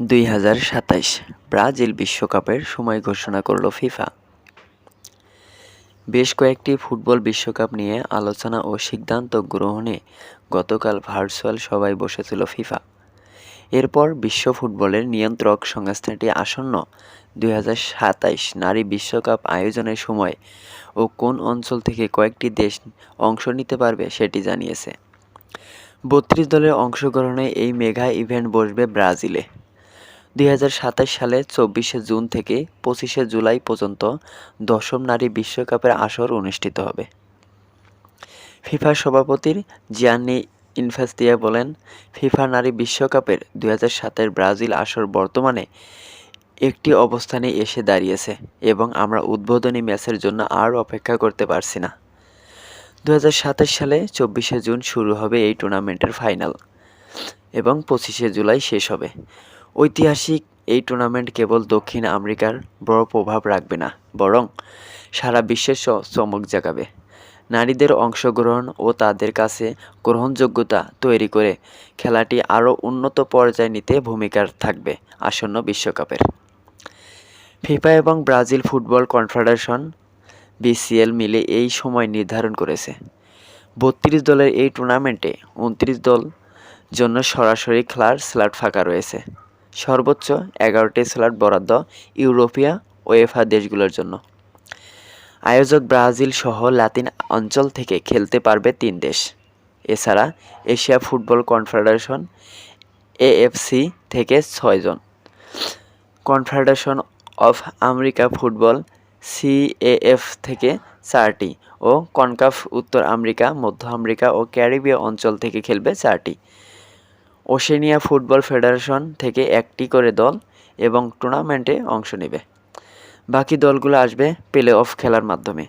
দুই হাজার সাতাইশ ব্রাজিল বিশ্বকাপের সময় ঘোষণা করল ফিফা। বেশ কয়েকটি ফুটবল বিশ্বকাপ নিয়ে আলোচনা ও সিদ্ধান্ত গ্রহণে গতকাল ভার্চুয়াল সভায় বসেছিল ফিফা। এরপর বিশ্ব ফুটবলের নিয়ন্ত্রক সংস্থাটি আসন্ন দুই নারী বিশ্বকাপ আয়োজনের সময় ও কোন অঞ্চল থেকে কয়েকটি দেশ অংশ নিতে পারবে সেটি জানিয়েছে। বত্রিশ দলের অংশগ্রহণে এই মেগা ইভেন্ট বসবে ব্রাজিলে। দুই হাজার সাতাশ সালে চব্বিশে জুন থেকে পঁচিশে জুলাই পর্যন্ত দশম নারী বিশ্বকাপের আসর অনুষ্ঠিত হবে। ফিফা সভাপতির জিয়ান্নি ইনফাস্তিয়া বলেন, ফিফা নারী বিশ্বকাপের দুই হাজার সাতের ব্রাজিল আসর বর্তমানে একটি অবস্থানে এসে দাঁড়িয়েছে এবং আমরা উদ্বোধনী ম্যাচের জন্য আর অপেক্ষা করতে পারছি না। দু হাজার সাতাশ সালে চব্বিশে জুন শুরু হবে এই টুর্নামেন্টের ফাইনাল এবং পঁচিশে জুলাই শেষ হবে। ঐতিহাসিক এই টুর্নামেন্ট কেবল দক্ষিণ আমেরিকার বড় প্রভাব রাখবে না, বরং সারা বিশ্বের চমক জাগাবে। নারীদের অংশগ্রহণ ও তাদের কাছে গ্রহণযোগ্যতা তৈরি করে খেলাটি আরও উন্নত পর্যায়ে নিতে ভূমিকা থাকবে আসন্ন বিশ্বকাপের। ফিফা এবং ব্রাজিল ফুটবল কনফেডারেশন, বিসিএল মিলে এই সময় নির্ধারণ করেছে। বত্রিশ দলের এই টুর্নামেন্টে উনত্রিশ দল জন্য সরাসরি খেলার স্লট ফাঁকা রয়েছে। সর্বোচ্চ এগারোটি স্লট বরাদ্দ ইউরোপীয় ওয়েফা দেশগুলোর জন্য। আয়োজক ব্রাজিল সহ লাতিন অঞ্চল থেকে খেলতে পারবে তিন দেশ। এছাড়া এশিয়া ফুটবল কনফেডারেশন, এএফসি থেকে ছয়জন confederation of America football, CAF থেকে চারটি ও কনকাফ উত্তর আমেরিকা, মধ্য আমেরিকা ও ক্যারিবীয় অঞ্চল থেকে খেলবে চারটি। ওশেনিয়া ফুটবল ফেডারেশন থেকে একটি করে দল এবং টুর্নামেন্টে অংশ নেবে। বাকি দলগুলো আসবে প্লে অফ খেলার মাধ্যমে।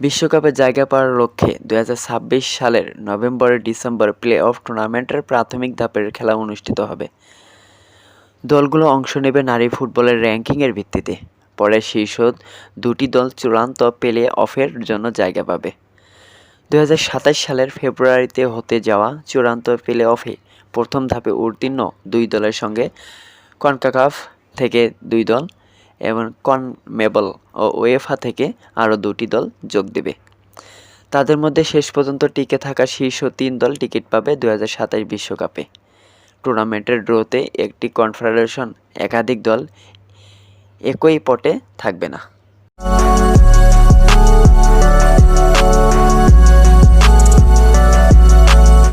বিশ্বকাপে জায়গা পাওয়ার লক্ষ্যে দু হাজার ছাব্বিশ সালের নভেম্বরে ডিসেম্বর প্লে অফ টুর্নামেন্টের প্রাথমিক ধাপের খেলা অনুষ্ঠিত হবে। দলগুলো অংশ নেবে নারী ফুটবলের র্যাঙ্কিংয়ের ভিত্তিতে। পরে শীর্ষ দুটি দল চূড়ান্ত প্লে অফের জন্য জায়গা পাবে। দু সালের ফেব্রুয়ারিতে হতে যাওয়া চূড়ান্ত প্লে অফে প্রথম ধাপে উত্তীর্ণ দুই দলের সঙ্গে কনকাকাফ থেকে দুই দল এবং কনমেবল ও ওয়েফা থেকে আরও দুটি দল যোগ দেবে। তাদের মধ্যে শেষ পর্যন্ত টিকে থাকা শীর্ষ তিন দল টিকিট পাবে দু বিশ্বকাপে। টুর্নামেন্টের ড্রতে একটি কনফেডারেশন একাধিক দল একই পটে থাকবে না।